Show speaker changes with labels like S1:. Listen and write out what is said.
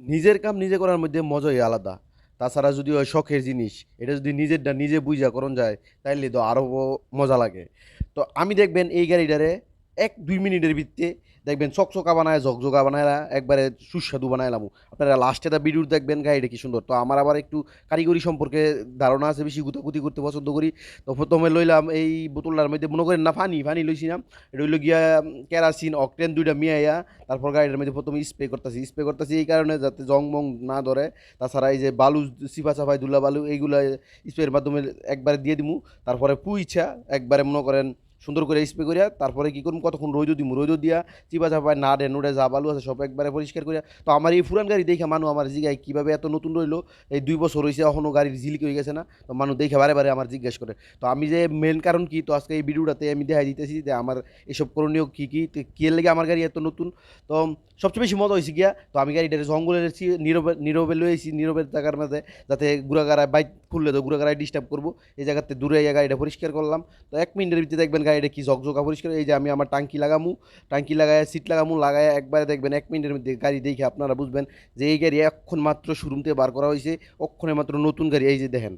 S1: নিজের কাম নিজে করার মধ্যে মজাই আলাদা। তাছাড়া যদি ওই শখের জিনিস, এটা যদি নিজেরটা নিজে বুঝা করণ যায়, তাইলে তো আরও মজা লাগে। তো আমি দেখবেন এই গাড়িটারে এক দুই মিনিটের ভিত্তিতে দেখবেন চকচকা বানায়, ঝকঝকা বানায় একবারে সুস্বাদু বানাইলাম আপনারা লাস্টে দা ভিডিও দেখবেন গাড়িটা কি সুন্দর। তো আমার আবার একটু কারিগরি সম্পর্কে ধারণা আছে, বেশি গুতাগুতি করতে পছন্দ করি। তো প্রথমে লইলাম এই বোতলটার মধ্যে, মনে করেন না, ফানি ফানি লইছিলাম এটা হইল গিয়া কেরাসিন, অকটেন দুইটা মিয়াইয়া, তারপর গাড়িটার মধ্যে প্রথমে স্প্রে করতেছি। স্প্রে করতেছি এই কারণে যাতে জং মং না ধরে। তাছাড়া এই যে বালু, সিফা সাফাই দুলা বালু, এইগুলো স্প্রের মাধ্যমে একবারে দিয়ে দিমু। তারপরে পুইছা, একবারে মনে করেন সুন্দর করে স্প্রে করিয়া তারপরে কি করুম কতক্ষণ রোদ দিমু রোদ দিয়া চিপা চাপায় না ডে নোডে যা বালু আছে সব একবারে পরিষ্কার করিয়া তো আমার এই ফুরান গাড়ি দেখে মানুষ আমার জিগায় কীভাবে এত নতুন রইল? এই দুই বছর হয়েছে এখনও গাড়ির ঝিলিক হয়ে গেছে না? তো মানুষ দেখে বারে বারে আমার জিজ্ঞেস করে। তো আমি যে মেন কারণ কি? তো আজকে এই ভিডিওটাতে আমি দেখাই দিতেছি যে আমার এসব করণীয় কী কী? কী লেগে আমার গাড়ি এত নতুন? তো সবচেয়ে বেশি মজা হয়েছে গিয়া, তো আমি গাড়িটা জঙ্গলের ছি- নীরবে নীরবে লয়েছি নীরবের জায়গার মাঝে, যাতে গুড়াগাড়ায় বাইক খুললে তো গুড়াগাড়ায় ডিস্টার্ব করব। এই জায়গাতে দূরে এই গাড়িটা পরিষ্কার করলাম। তো এক মিনিটের ভিতরে দেখবেন গাড়িটা কি ঝকঝকা পরিষ্কার? এই যে আমি আমার টাঙ্কি লাগামু, টাঙ্কি লাগায় সিট লাগামু, লাগায় একবারে দেখবেন এক মিনিটের মধ্যে গাড়ি দেখে আপনারা বুঝবেন যে এই গাড়ি এখন মাত্র শোরুম থেকে বার করা হয়েছে অক্ষণে মাত্র নতুন গাড়ি। এই যে দেখেন